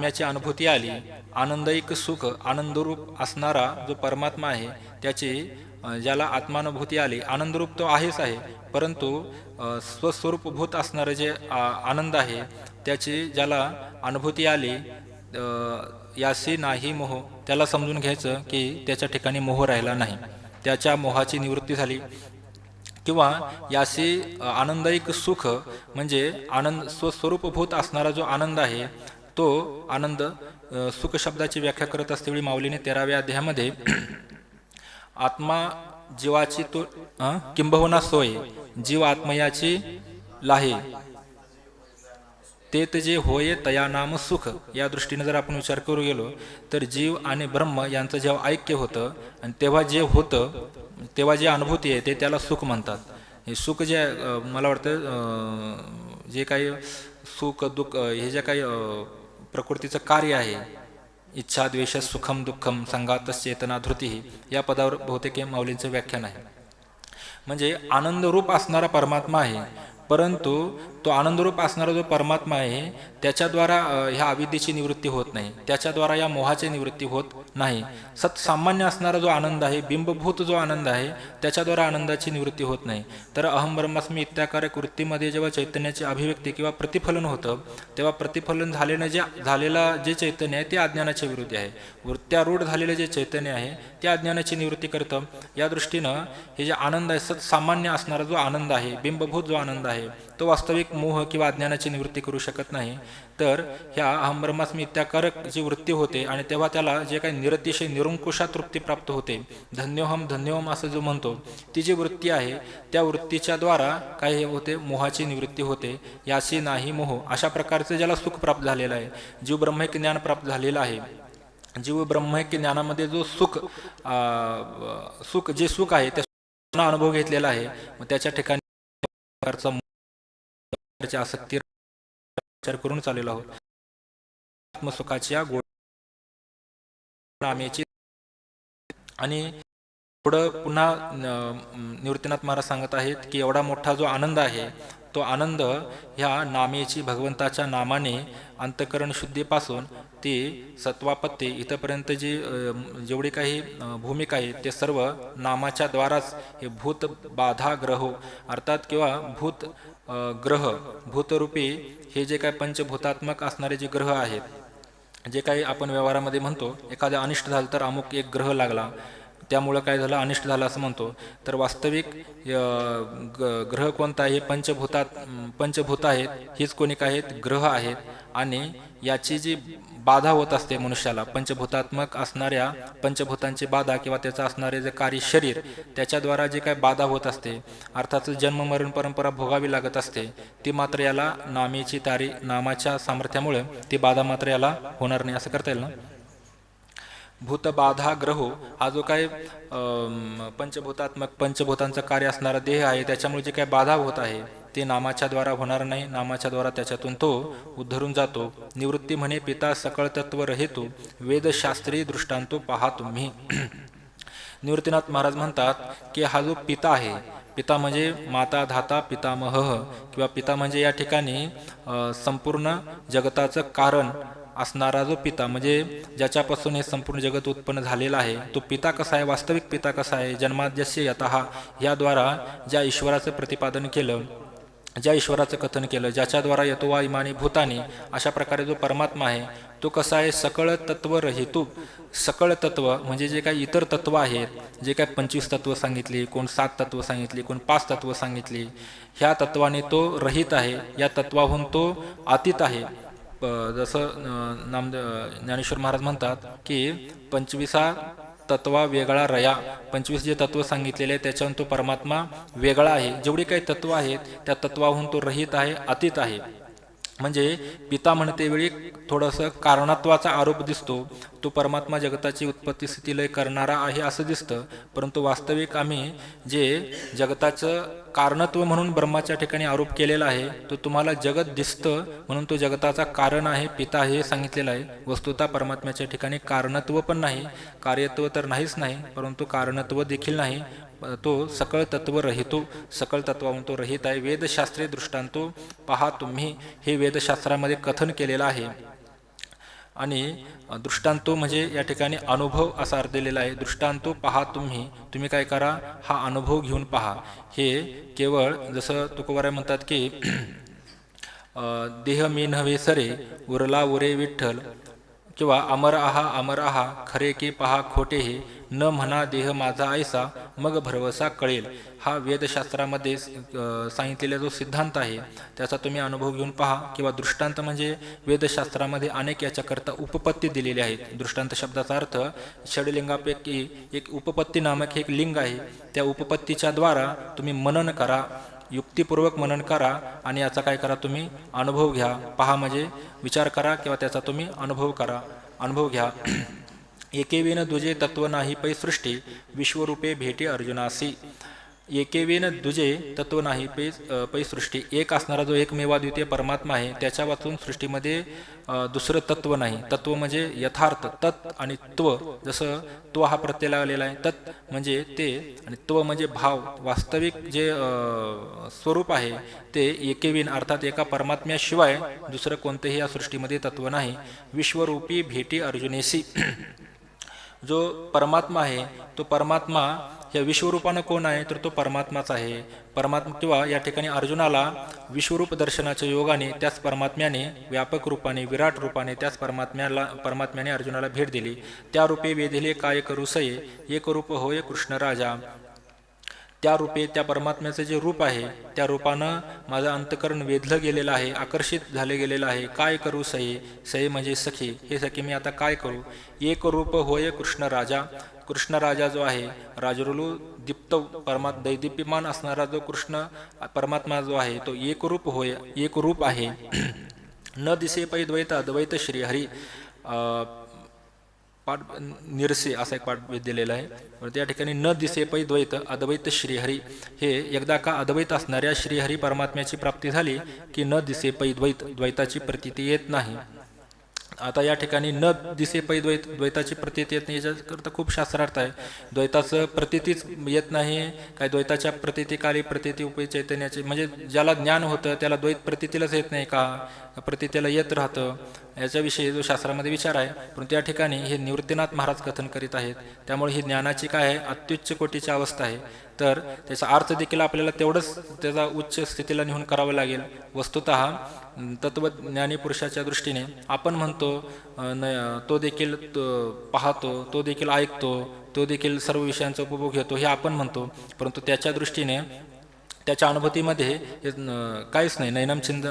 आत्म्याची अनुभूती आली. आनंदायिक सुख आनंदरूप असणारा जो परमात्मा आहे त्याची ज्याला आत्मानुभूती आली. आनंदरूप तो आहेच आहे परंतु स्वस्वरूपभूत असणारे जे आ, आनंद आहे त्याची ज्याला अनुभूती आली यासी नाही मोह त्याला समजून घ्यायचं की त्याच्या ठिकाणी मोह राहिला नाही. त्याच्या मोहाची निवृत्ती झाली. किंवा याशी अ, आनंदायिक सुख म्हणजे आनंद स्वस्वरूपभूत असणारा जो आनंद आहे तो आनंद सुख शब्दाची व्याख्या करत असतेवेळी माऊलीने तेराव्या अध्यायामध्ये आत्मा जीवाची तो किंबहुना सोय जीव आत्मयाची लाहे. ते जे होय तया नाम सुख या दृष्टीने जर आपण विचार करू गेलो तर जीव आणि ब्रह्म यांचं जेव्हा ऐक्य होतं आणि तेव्हा जे होतं तेव्हा जे अनुभूती आहे ते त्याला सुख म्हणतात. हे सुख जे मला वाटतं जे काही सुख दुःख हे जे काही प्रकृतीचं कार्य आहे. इच्छा द्वेष सुखम दुःखम संघातच चेतना धृती या पदावर बहुतेक माऊलींचं व्याख्यान आहे. म्हणजे आनंदरूप असणारा परमात्मा आहे. परंतु तो आनंदरूप असणारा जो परमात्मा आहे त्याच्याद्वारा ह्या अविद्येची निवृत्ती होत नाही. त्याच्याद्वारा या मोहाची निवृत्ती होत नाही. सत्सामान्य असणारा जो आनंद आहे बिंबभूत जो आनंद आहे त्याच्याद्वारा आनंदाची निवृत्ती होत नाही. तर अहम ब्रह्मास्मी इत्याकारक वृत्तीमध्ये जेव्हा चैतन्याची अभिव्यक्ती किंवा प्रतिफलन होतं तेव्हा प्रतिफलन झालेलं जे झालेलं जे चैतन्य आहे ते अज्ञानाच्या विरुद्ध आहे. वृत्त्यारूढ झालेलं जे चैतन्य आहे ते अज्ञानाची निवृत्ती करतं. या दृष्टीनं हे जे आनंद आहे सत्सामान्य असणारा जो आनंद आहे बिंबभूत जो आनंद आहे तो वास्तविक मोह किंवा अज्ञानाची निवृत्ती करू शकत नाही. तर ह्या अहम ब्रह्मास्मी इत्याकारक जी वृत्ती होते आणि तेव्हा त्याला जे काही निरतिशय निरंकुशा तृप्ती प्राप्त होते धन्योहम धन्योहम असं जो म्हणतो ती जी वृत्ती आहे त्या वृत्तीच्या द्वारा काय हे होते मोहाची निवृत्ती होते याशी नाही मोह अशा प्रकारचं ज्याला सुख प्राप्त झालेलं आहे जीव ब्रह्मिक ज्ञान प्राप्त झालेलं आहे. जीव ब्रह्मिक ज्ञानामध्ये जो सुख सुख जे सुख आहे त्या अनुभव घेतलेला आहे मग त्याच्या ठिकाणी प्रकारचा आसक्ती विचार करून चाललेलो आहोत. आत्मसुखाच्या गोळ्याची आणि पुढं पुन्हा निवृत्तीनाथ महाराज सांगत आहेत की एवढा मोठा जो आनंद आहे तो आनंद ह्या नामेची भगवंताच्या नामाने अंतकरण शुद्धीपासून ते सत्वापत्ती इथंपर्यंत जी जेवढी काही भूमिका आहे ते सर्व नामाच्या द्वाराच हे भूत बाधा ग्रहो अर्थात किंवा भूत ग्रह भूतरूपी हे जे काय पंचभूतात्मक असणारे जे ग्रह आहेत जे काही आपण व्यवहारामध्ये म्हणतो एखाद्या अनिष्ट झालं तर अमुक एक ग्रह लागला त्यामुळं काय झालं? अनिष्ट झालं असं म्हणतो. तर वास्तविक ग- ग्रह कोणता आहे? पंचभूतात पंचभूत आहेत. हीच कोणी काय आहेत? ग्रह आहेत. आणि याची जी बाधा होत असते मनुष्याला पंचभूतात्मक असणाऱ्या पंचभूतांची बाधा किंवा त्याचं असणारे जे कार्य शरीर त्याच्याद्वारा जे काय बाधा होत असते अर्थात जन्ममरण परंपरा भोगावी लागत असते ती मात्र याला नामेची तारी नामाच्या सामर्थ्यामुळे ती बाधा मात्र याला होणार नाही. असं करता येईल ना? भूतबाधा ग्रहो हा जो काय पंचभूतात्मक पंचभूतांचं कार्य असणारा देह आहे त्याच्यामुळे जे काय बाधा होत आहे ते नामाच्या द्वारा होणार नाही. नामाच्या द्वारा त्याच्यातून तो उद्धरून जातो. निवृत्ती म्हणे पिता सकळ तत्व रहेतो वेदशास्त्रीय दृष्टांतो पहा तुम्ही निवृत्तीनाथ महाराज म्हणतात की हा जो पिता आहे पिता म्हणजे माता धाता पितामह किंवा पिता म्हणजे या ठिकाणी संपूर्ण जगताचं कारण असणारा जो पिता म्हणजे ज्याच्यापासून हे संपूर्ण जगत उत्पन्न झालेलं आहे तो पिता कसा आहे? वास्तविक पिता कसा आहे? जन्माद्यस्य यथा याद्वारा ज्या ईश्वराचं प्रतिपादन केलं ज्या ईश्वराचं कथन केलं ज्याच्याद्वारा येतो वा इमानी भूतानी अशा प्रकारे जो परमात्मा आहे तो कसा आहे? सकळ तत्व रहितू. सकळ तत्व म्हणजे जे काही इतर तत्व आहेत जे काही पंचवीस तत्व सांगितली कोण सात तत्व सांगितली कोण पाच तत्व सांगितली ह्या तत्वाने तो रहित आहे या तत्वाहून तो अतीत आहे. जसं नाम ज्ञानेश्वर महाराज म्हणतात की पंचवीसा तत्वा वेगळा रया. पंचवीस जे तत्व सांगितलेले आहे त्याच्याहून तो परमात्मा वेगळा आहे. जेवढी काही तत्व आहेत त्या तत्वाहून तो रहित आहे अतीत आहे. म्हणजे पिता म्हणते वेळी थोडंसं कारणत्वाचा आरोप दिसतो. तो परमात्मा जगताची उत्पत्ती स्थिती लय करणारा आहे असं दिसतं. परंतु वास्तविक आम्ही जे जगताचं कारणत्व म्हणून ब्रह्माच्या ठिकाणी आरोप केलेला आहे तो तुम्हाला जगत दिसतं म्हणून तो जगताचा कारण आहे पिता हे सांगितलेलं आहे. वस्तुता परमात्म्याच्या ठिकाणी कारणत्व पण नाही. कार्यत्व तर नाहीच नाही परंतु कारणत्व देखील नाही. तो सकळ तत्व रहितो सकळ तत्वाहून तो रहित आहे. वेदशास्त्रीय दृष्टांतो पहा तुम्ही हे वेदशास्त्रामध्ये कथन केलेलं आहे. आणि दृष्टांतो म्हणजे या ठिकाणी अनुभव असा अर्थ दिलेला आहे. दृष्टांतो पहा तुम्ही तुम्ही काय करा हा अनुभव घेऊन पहा. हे केवळ जसं तुकोबाराय म्हणतात की देह मी नव्हे सरे उरला उरे विठ्ठल. किंवा अमर आहा अमर आहा खरे की पहा खोटे हे. न म्हणा देह माझा ऐसा मग भरवसा कळेल. हा वेदशास्त्रामध्ये सांगितलेला जो सिद्धांत आहे त्याचा तुम्ही अनुभव घेऊन पहा. किंवा दृष्टांत म्हणजे वेदशास्त्रामध्ये अनेक याच्याकरता उपपत्ती दिलेली आहेत. दृष्टांत शब्दाचा अर्थ षडलिंगापैकी एक उपपत्ती नामक हे एक लिंग आहे. त्या उपपत्तीच्या द्वारा तुम्ही मनन करा युक्तिपूर्वक मनन करा आणि याचा काय करा तुम्ही? अनुभव घ्या. पहा म्हणजे विचार करा किंवा त्याचा तुम्ही अनुभव करा. अनुभव घ्या. एकेवेन दुजे तत्व नाही पै सृष्टी विश्वरूपे भेटी अर्जुनासी. एकेवेन दुजे तत्व नाही पै पै सृष्टी. एक असणारा जो एकमेवा द्वितीय परमात्मा आहे त्याच्या वाचून सृष्टीमध्ये दुसरं तत्व नाही. तत्व म्हणजे यथार्थ तत् आणि त्व. जसं त्व हा प्रत्यय लागलेला आहे तत् म्हणजे ते आणि त्व म्हणजे भाव. वास्तविक जे स्वरूप आहे ते एकेविन अर्थात एका परमात्म्याशिवाय दुसरं कोणतंही या सृष्टीमध्ये तत्व नाही. विश्वरूपी भेटी अर्जुनेसी. जो परमात्मा आहे तो परमात्मा या विश्वरूपानं कोण आहे तर तो परमात्माच आहे. परमात्मा किंवा या ठिकाणी अर्जुनाला विश्वरूप दर्शनाच्या योगाने त्याच परमात्म्याने व्यापक रूपाने विराट रूपाने त्याच परमात्म्याला परमात्म्याने अर्जुनाला भेट दिली. त्या रूपे वेधिले काय करू सये एक रूप होय कृष्ण राजा त्या रूपे त्या परमात्म्याचं जे रूप आहे त्या रूपानं माझं अंतकरण वेधलं गेलेलं आहे आकर्षित झाले गेलेलं आहे. काय करू सई? सई म्हणजे सखी. हे सखी मी आता काय करू? एक रूप होय कृष्ण राजा. कृष्ण राजा जो आहे राजरुलू दीप्त परमा दैदिप्यमान असणारा जो कृष्ण परमात्मा जो आहे तो एक रूप होय एक रूप आहे. न दिसे पै द्वैत अद्वैत श्रीहरी अं, पाठ निरसे असा एक पाठ दिलेला आहे. त्या ठिकाणी न दिसे पै द्वैत अद्वैत श्रीहरी. हे एकदा का अद्वैत असणाऱ्या श्रीहरी परमात्म्याची प्राप्ती झाली की न दिसे पै द्वैत द्वैताची प्रतीती येत नाही. आता या ठिकाणी न दिसे पै द्वैत द्वैताची प्रतीत येत नाही याच्याकरता खूप शास्त्रार्थ आहे. द्वैताचं प्रतीतीच येत नाही काय द्वैताच्या प्रतीतीकाली प्रतीती उपय चैतन्याची म्हणजे ज्याला ज्ञान होतं त्याला द्वैत प्रतीतीलाच येत नाही का? प्रतीतीला येत राहतं. याच्याविषयी जो शास्त्रामध्ये विचार आहे परंतु या ठिकाणी हे निवृत्तीनाथ महाराज कथन करीत आहेत. त्यामुळे ही ज्ञानाची काय आहे? अत्युच्च कोटीची अवस्था आहे. तर त्याचा अर्थ देखील आपल्याला तेवढंच त्याचा उच्च स्थितीला नेऊन करावं लागेल. वस्तुत तत्वज्ञानी पुरुषाच्या दृष्टीने आपण म्हणतो न तो देखील पाहतो तो देखील ऐकतो तो देखील सर्व विषयांचा उपभोग घेतो हे आपण म्हणतो. परंतु त्याच्या दृष्टीने त्याच्या अनुभूतीमध्ये हे काहीच नाही. नैनम चिंत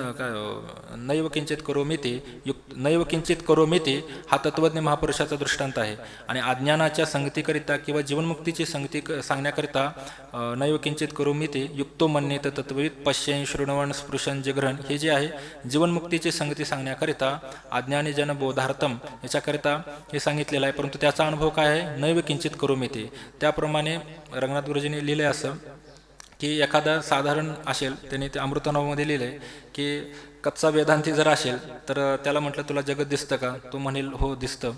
नैव किंचित करो मिती युक्त नैव किंचित करो मिती हा तत्वज्ञ महापुरुषाचा दृष्टांत आहे. आणि अज्ञानाच्या संगतीकरिता किंवा जीवनमुक्तीची संगती क- सांगण्याकरिता नैव किंचित करो मिती युक्तो मन्येत तत्ववित पश्यन श्रृणवण स्पृशन जग्रहण हे जे आहे जीवनमुक्तीची संगती सांगण्याकरिता अज्ञानी जन बोधार्थम याच्याकरिता हे सांगितलेलं आहे. परंतु त्याचा अनुभव काय आहे? नैव किंचित करो मिती. त्याप्रमाणे रंगनाथ गुरुजींनी लिहिले असं की एखादा साधारण असेल त्याने ते अमृतनावामध्ये लिहिलंय की कच्चा वेदांती जर असेल तर त्याला म्हटलं तुला जगत दिसतं का? तो म्हणेल हो दिसतं.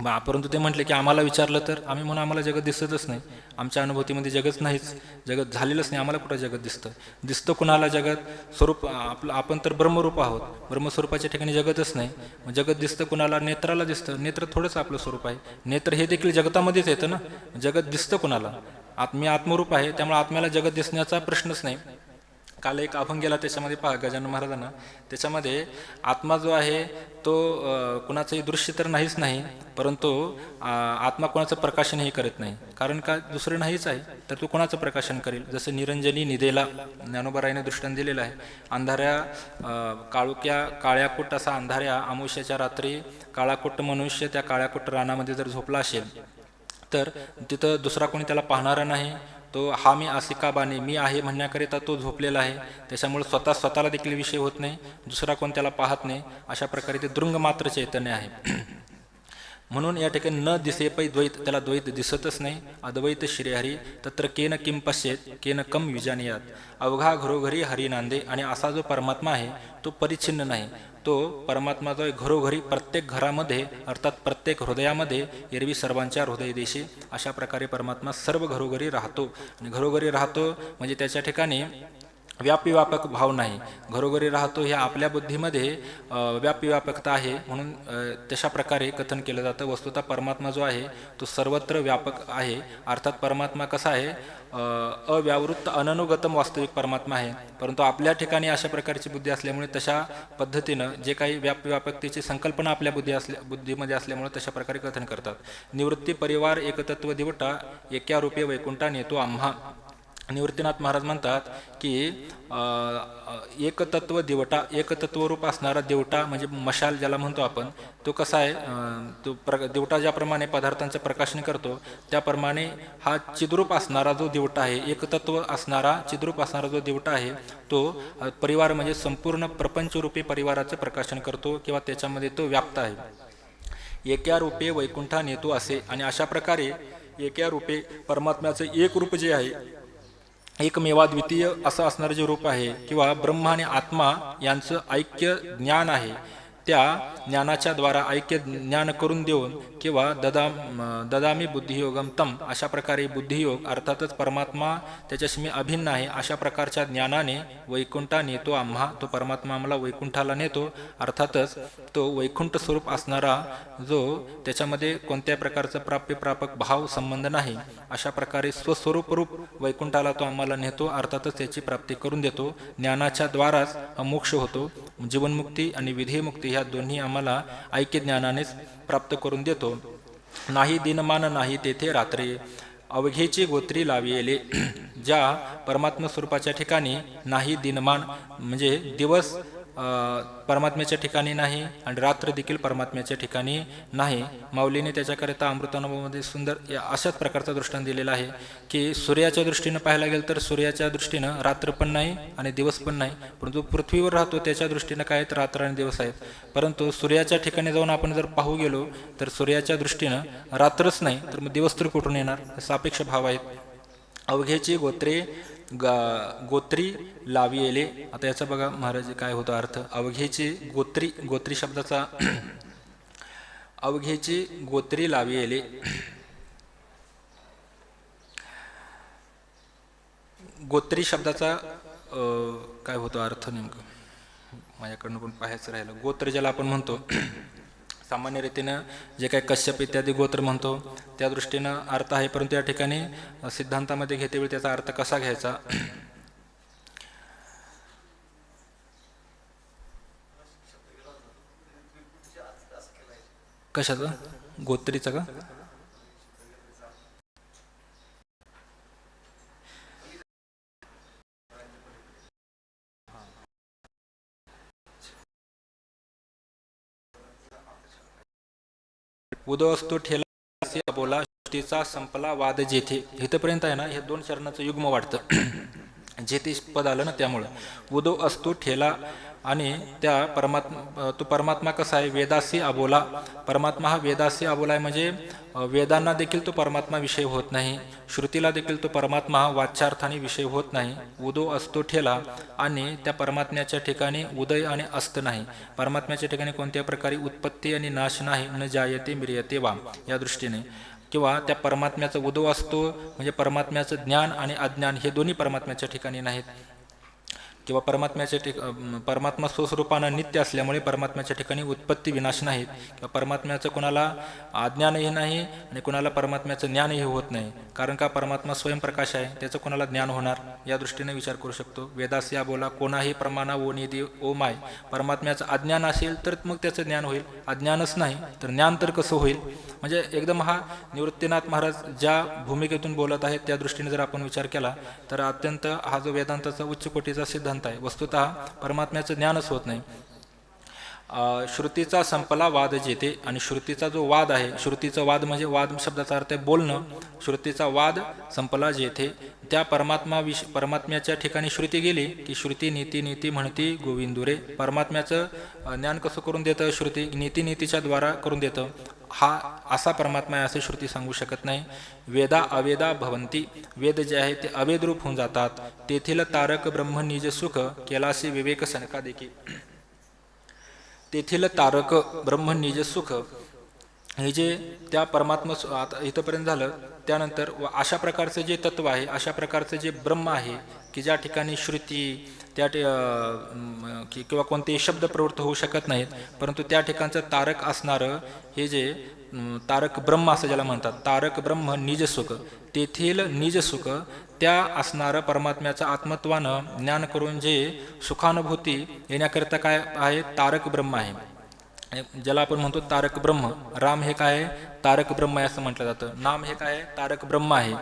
बा परंतु ते म्हटले की आम्हाला विचारलं तर आम्ही म्हणून आम्हाला जगत दिसतच नाही. आमच्या अनुभूतीमध्ये जगच नाहीच. जगत झालेलंच नाही. आम्हाला कुठं जगत दिसतं? दिसतं कुणाला जगत? स्वरूप आपलं आपण तर ब्रह्मरूप आहोत. ब्रह्मस्वरूपाच्या ठिकाणी जगतच नाही. जगत दिसतं कुणाला? नेत्राला दिसतं. नेत्र थोडंच आपलं स्वरूप आहे. नेत्र हे देखील जगतामध्येच येतं ना? जगत दिसतं कुणाला? आत्मी आत्मरूप आहे त्यामुळे आत्म्याला जगत दिसण्याचा प्रश्नच नाही. काल एक अभंग गेला त्याच्यामध्ये पहा गजानन महाराजांना. त्याच्यामध्ये आत्मा जो आहे तो कुणाचंही दृश्य तर नाहीच नाही परंतु आत्मा कोणाचं प्रकाशनही करत नाही. कारण का दुसरं नाहीच आहे तर तो कोणाचं प्रकाशन करेल? जसं निरंजनी निदेला ज्ञानोबराईने दृष्टांत दिलेलं आहे. अंधाऱ्या काळुक्या काळ्याकुट असा अंधाऱ्या अमुष्याच्या रात्री काळाकुट मनुष्य त्या काळ्याकुट रानामध्ये जर झोपला असेल तर तिथं दुसरा कोणी त्याला पाहणारा नाही तो हा मी आसिका बाने मी आहे म्हणण्याकरिता तो झोपलेला आहे. त्याच्यामुळे स्वतः स्वतःला देखील विषय होत नाही दुसरा कोण त्याला पाहत नाही. अशा प्रकारे ते दृंग मात्र चैतन्य आहे. म्हणून या ठिकाणी न दिसे पै द्वैत त्याला द्वैत दिसतच नाही. अद्वैत श्रीहरी तत्र केन किम पश्येत केन कम विजानियात. अवघा घरोघरी हरी नांदे आणि असा जो परमात्मा आहे तो परिच्छिन्न नाही. तो परमात्मा जो आहे घरोघरी प्रत्येक घरामध्ये अर्थात प्रत्येक हृदयामध्ये एरवी सर्वांच्या हृदय देशी अशा प्रकारे परमात्मा सर्व घरोघरी राहतो. आणि घरोघरी राहतो म्हणजे त्याच्या ठिकाणी व्यापी व्यापक भाव नाही. घरोघरी राहतो हे आपल्या बुद्धीमध्ये व्यापी व्यापकता आहे. म्हणून तशा प्रकारे कथन केलं जातं. वस्तुतः परमात्मा जो आहे तो सर्वत्र व्यापक आहे. अर्थात परमात्मा कसा आहे? अव्यावृत्त अननुगतम वास्तविक परमात्मा आहे. परंतु आपल्या ठिकाणी अशा प्रकारची बुद्धी असल्यामुळे तशा पद्धतीनं जे काही व्याप व्यापकतेची संकल्पना आपल्या बुद्धी असल्या बुद्धीमध्ये असल्यामुळे तशा प्रकारे कथन करतात. निवृत्ती परिवार एकतत्व दिवटा एक्या रूपे वैकुंठा नेतो आम्हा निवृत्तीनाथ महाराज म्हणतात की अ, एकतत्व दिवटा एकतत्व असणारा देवटा म्हणजे मशाल ज्याला म्हणतो आपण तो कसा आहे? तो प्र दिवटा ज्याप्रमाणे पदार्थांचं प्रकाशन करतो त्याप्रमाणे हा चिद्रूप असणारा जो दिवटा आहे एकतत्व असणारा चिद्रूप असणारा जो दिवटा आहे तो परिवार म्हणजे संपूर्ण प्रपंचरूपी परिवाराचं प्रकाशन करतो किंवा त्याच्यामध्ये तो व्याप्त आहे. एका रूपे वैकुंठा नेतो असे आणि अशा प्रकारे एका रूपे परमात्म्याचं एक रूप जे आहे एकमेवा द्वितीय असं असणारं जे रूप आहे किंवा ब्रह्म आणि आत्मा यांचं ऐक्य ज्ञान आहे त्या ज्ञानाच्या द्वारा ऐक्य ज्ञान करून देऊन किंवा ददा ददामी बुद्धियोगम तम अशा प्रकारे बुद्धियोग अर्थातच परमात्मा त्याच्याशी मी अभिन्न आहे अशा प्रकारच्या ज्ञानाने वैकुंठा नेतो आम्हा. तो परमात्मा आम्हाला वैकुंठाला नेतो. अर्थातच तो वैकुंठ स्वरूप असणारा जो त्याच्यामध्ये कोणत्या प्रकारचा प्राप्य प्रापक भाव संबंध नाही अशा प्रकारे स्वस्वरूपरूप वैकुंठाला तो आम्हाला नेतो. अर्थातच त्याची प्राप्ती करून देतो. ज्ञानाच्या द्वाराच मोक्ष होतो. जीवनमुक्ती आणि विधेयमुक्ती ह्या दोन्ही आम्हाला ऐक्य ज्ञानानेच प्राप्त करून देतो. नाही दिनमान नाही तेथे रात्री. अवघेची गोत्री लाविले ज्या परमात्म स्वरूपाच्या ठिकाणी नाही दिनमान म्हणजे दिवस परमात्म्याच्या ठिकाणी नाही आणि रात्र देखील परमात्म्याच्या ठिकाणी नाही. माऊलीने त्याच्याकरिता अमृतानुभवामध्ये सुंदर या अशाच प्रकारचा दृष्टांत दिलेला आहे की सूर्याच्या दृष्टीनं पाहायला गेलं तर सूर्याच्या दृष्टीनं रात्र पण नाही आणि दिवस पण नाही. परंतु पृथ्वीवर राहतो त्याच्या दृष्टीनं काय आहेत रात्र आणि दिवस आहेत. परंतु सूर्याच्या ठिकाणी जाऊन आपण जर पाहू गेलो तर सूर्याच्या दृष्टीनं रात्रच नाही तर मग दिवस तर कुठून येणार? सापेक्ष भाव आहेत. अवघेची गोत्रे गा गोत्री लाविले आता याचा बघा महाराज काय होतो अर्थ. अवघेची गोत्री गोत्री शब्दाचा अवघेची गोत्री लाविले गोत्री शब्दाचा काय होतो अर्थ नेमकं? माझ्याकडनं पण पाहायचं राहिलं. गोत्र ज्याला आपण म्हणतो सामान्य रीतीनं जे काही कश्यप इत्यादी गोत्र म्हणतो त्या दृष्टीनं अर्थ आहे. परंतु या ठिकाणी सिद्धांतामध्ये घेतेवेळी त्याचा अर्थ कसा घ्यायचा? कशाचा? गोत्रीचा का? उदो असतो ठेला असे बोला सृष्टीचा संपला वाद जेथे. इथपर्यंत आहे ना हे दोन चरणाचं युग्म वाटतं. जेथे पद आलं ना त्यामुळं. उदो असतो ठेला आणि त्या परमात्मा तो परमात्मा कसा आहे? वेदासी अबोला. परमात्मा हा वेदासी अबोला आहे म्हणजे वेदांना देखील तो परमात्मा विषय होत नाही. श्रुतीला देखील तो परमात्मा हा वाच्यार्थाने विषय होत नाही. उदो असतो ठेला आणि त्या परमात्म्याच्या ठिकाणी उदय आणि अस्त नाही. परमात्म्याच्या ठिकाणी कोणत्या प्रकारे उत्पत्ती आणि नाश नाही न जायते मिरियते वा या दृष्टीने. किंवा त्या परमात्म्याचा उदो असतो म्हणजे परमात्म्याचं ज्ञान आणि अज्ञान हे दोन्ही परमात्म्याच्या ठिकाणी नाहीत. किंवा परमात्म्याच्या ठिक परमात्मा स्वस्वरूपानं नित्य असल्यामुळे परमात्म्याच्या ठिकाणी उत्पत्ती विनाश नाही. किंवा परमात्म्याचं कोणाला अज्ञानही नाही आणि कोणाला परमात्म्याचं ज्ञानही होत नाही. कारण का परमात्मा स्वयंप्रकाश आहे त्याचं कोणाला ज्ञान होणार? या दृष्टीने विचार करू शकतो. वेदास या बोला कोणाही प्रमाणा ओ निधी ओ माय. परमात्म्याचं अज्ञान असेल तर मग त्याचं ज्ञान होईल. अज्ञानच नाही तर ज्ञान तर कसं होईल? म्हणजे एकदम हा निवृत्तीनाथ महाराज ज्या भूमिकेतून बोलत आहेत त्या दृष्टीने जर आपण विचार केला तर अत्यंत हा जो वेदांताचा उच्च कोटीचा सिद्धांत आहे वस्तुतः परमात्म्याचं ज्ञानच होत नाही. श्रुतीचा संपला वाद जेते आणि श्रुतीचा जो वाद आहे श्रुतीचा वाद म्हणजे वाद शब्दाचा अर्थ आहे बोलणं. श्रुतीचा वाद संपला जेथे त्या परमात्मा विष परमात्म्याच्या ठिकाणी श्रुती गेली की श्रुती नीती नीती म्हणती गोविंदुरे. परमात्म्याचं ज्ञान कसं करून देतं श्रुती? नीती नीतीच्या द्वारा करून देतं. हा असा परमात्मा आहे असं श्रुती सांगू शकत नाही. वेदा अवेदा भवंती वेद जे आहे ते अवेद रूप होऊन जातात. तेथील तारक ब्रह्म निज सुख केलासी विवेक सनका देखील. तेथील तारक ब्रह्म निज सुख हे जे त्या परमात्मा स्व- आता इथंपर्यंत झालं त्यानंतर व अशा प्रकारचं जे तत्व आहे अशा प्रकारचं जे ब्रह्म आहे की ज्या ठिकाणी श्रुती त्या की किंवा कोणतेही शब्द प्रवृत्त होऊ शकत नाहीत परंतु त्या ठिकाणचं तारक असणारं हे जे तारक ब्रह्म असं ज्याला म्हणतात तारक ब्रह्म निजसुख तेथील निजसुख त्या असणारं परमात्म्याचं आत्मत्वानं ज्ञान करून जे सुखानुभूती येण्याकरिता काय आहे तारक ब्रह्म आहे. ज्याला आपण म्हणतो तारक ब्रह्म राम हे काय आहे? तारक ब्रह्म आहे असं म्हटलं जातं. नाम हे काय तारक ब्रह्म आहे.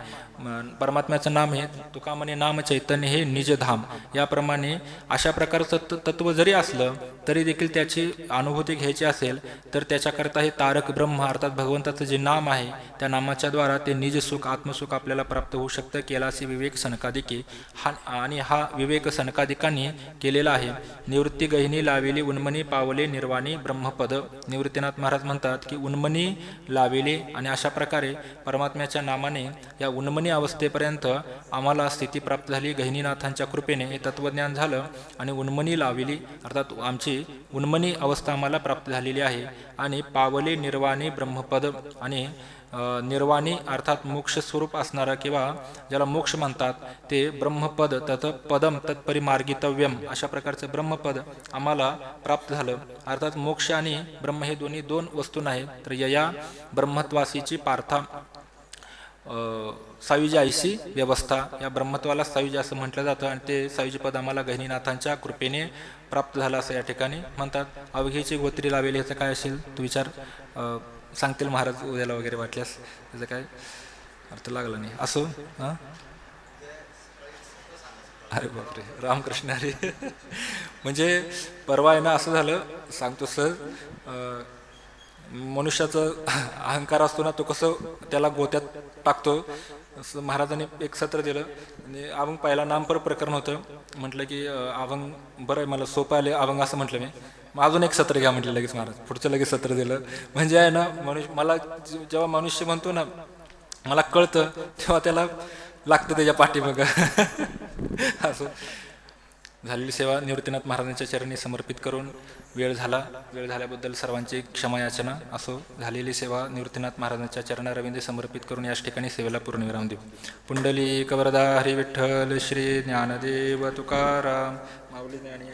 परमात्म्याचं नाम हे तुका म्हणे नाम चैतन्य हे निजधाम. याप्रमाणे अशा प्रकारचं तत्व जरी असलं तरी देखील त्याची अनुभूती घ्यायची असेल तर त्याच्याकरता हे तारक ब्रह्म अर्थात भगवंताचं जे नाम आहे त्या नामाच्या द्वारा ते निजसुख आत्मसुख आपल्याला प्राप्त होऊ शकतं केला असे विवेक सनकादिके. हा आणि हा विवेक सनकादिकांनी केलेला आहे. निवृत्ती गहिनी लावेली उन्मनी पावले निर्वाणी ब्रह्मपद. निवृत्तीनाथ महाराज म्हणतात की उन्मनी लाविले आणि अशा प्रकारे परमात्म्याच्या नामाने या उन्मनी अवस्थेपर्यंत आम्हाला स्थिती प्राप्त झाली. गहिनीनाथांच्या कृपेने हे तत्वज्ञान झालं आणि उन्मनी लाविली. अर्थात आमची उन्मनी अवस्था आम्हाला प्राप्त झालेली आहे. आणि पावले निर्वाणी ब्रह्मपद आणि निर्वाणी अर्थात मोक्ष स्वरूप असणारं किंवा ज्याला मोक्ष म्हणतात ते ब्रह्मपद तथ पदम तत्परिमार्गितव्यम अशा प्रकारचं ब्रह्मपद आम्हाला प्राप्त झालं. अर्थात मोक्ष आणि ब्रह्म हे दोन्ही दोन वस्तू नाहीत. तर यया ब्रह्मत्वासीची पार्था. सायुजाईशी व्यवस्था. या ब्रह्मत्वाला सायुज असं म्हटलं जातं आणि ते सायुजपद आम्हाला गहिनीनाथांच्या कृपेने प्राप्त झालं असं या ठिकाणी म्हणतात. अवघेची गोत्री लावेल याचं काय असेल? तू विचार. सांगतील महाराज उद्याला वगैरे वाटल्यास. त्याचं काय अर्थ लागला नाही. असो हां? अरे बापरे. रामकृष्ण अरे. म्हणजे परवा आहे ना असं झालं. सांगतो सर. मनुष्याचा मनुष्याचं अहंकार असतो ना तो कसं त्याला गोत्यात टाकतो. असं महाराजांनी एक सत्र दिलं. आणि अभंग पाहिला नामपर प्रकरण होतं. म्हटलं की अभंग बरं आहे मला सोपं आले अभंग असं म्हटलं मी. मग अजून एक सत्र घ्या म्हटलं लगेच महाराज. पुढचं लगेच सत्र दिलं. म्हणजे आहे ना मनुष्य मला जेव्हा मनुष्य म्हणतो ना मला कळतं तेव्हा त्याला लागतं त्याच्या पाठीमागं. असं. झालेली सेवा निवृत्तीनाथ महाराजांच्या चरणी समर्पित करून वेळ झाला. वेळ झाल्याबद्दल सर्वांची क्षमा याचना. असो झालेली सेवा निवृत्तीनाथ महाराजांच्या चरणारविंदे समर्पित करून याच ठिकाणी सेवेला पूर्णविराम देऊ. पुंडली कवरदा हरिविठ्ठल श्री ज्ञानदेव तुकाराम माऊली ज्ञानी